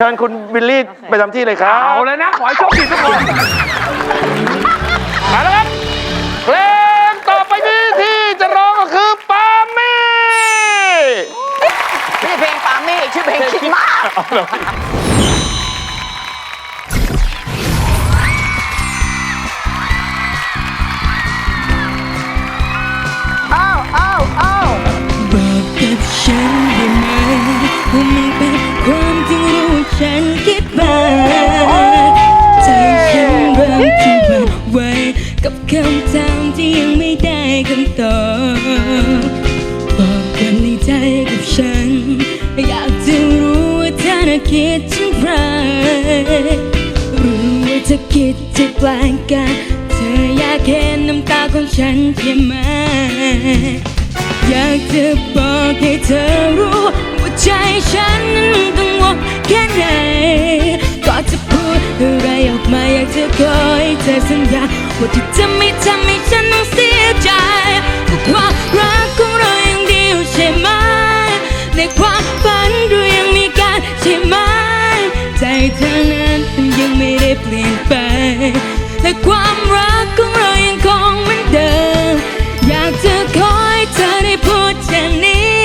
เชิญคุณวิลลี่ไปทำที่เลยครับ เอาเลยนะ ขอให้โชคดีทุกคนมาแล้วครับเพลงต่อไปนี้ที่จะร้องก็คือปามี่ไม่ใช่เพลงปาเม่ชื่อเพลงคิดมากอ้าวอ้าวอ้าวบอกกับฉันได้ไหมว่ามันเป็น คำถามที่ยังไม่ได้คำตอบบอกกันในใจกับฉัน อยากจะรู้ว่าเธอน่ะคิดเช่นไรรู้ว่าเธอคิดจะแปลงกันเธออยากเห็นน้ำตาของฉันใช่ไหมอยากจะบอกให้เธอรู้ว่าใจฉันนั้นต้องวอกแค่ไหนก็จะพูดอะไรออกมาอยากจะขอให้เธอสัญญา ว่าที่จะไม่ทำให้ฉันต้องเสียใจว่าความรักของเรายังดีอยู่ใช่ไหม ในความฝันเรายังมีกันใช่ไหม ใจเธอนั้นมันยังไม่ได้เปลี่ยนไป และความรักของเรายังคงเหมือนเดิม อยากจะขอให้เธอได้พูดเช่นนี้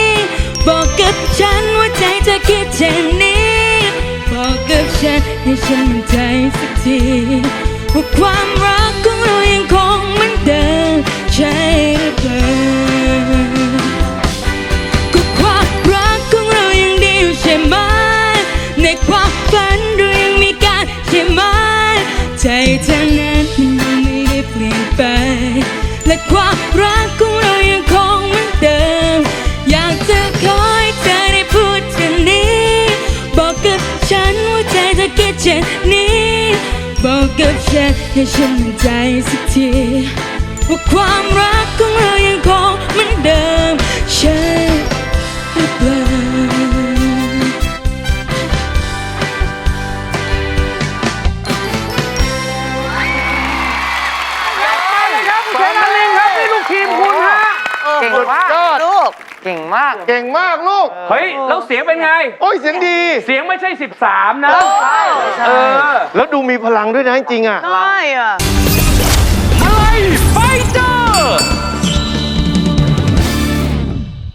บอกกับฉันว่าใจเธอคิดเช่นนี้ บอกกับฉันให้ฉันมั่นใจสักทีว่าความรัก ได้เปลี่ยนไป และความรักของเรายังคงเหมือนเดิม อยากจะขอให้เธอได้พูดเช่นนี้ บอกกับฉันว่าใจเธอคิดเช่นนี้ บอกกับฉันให้ฉันมั่นใจสักทีว่าความรัก เก่งมากยอด ลูก เก่งมาก เก่งมากลูก เฮ้ย แล้วเสียงเป็นไง โอ้ยเสียงดี เสียงไม่ใช่ 13 นะใช่ใช่เออ แล้วดูมีพลังด้วยนะจริงๆอะใช่อะ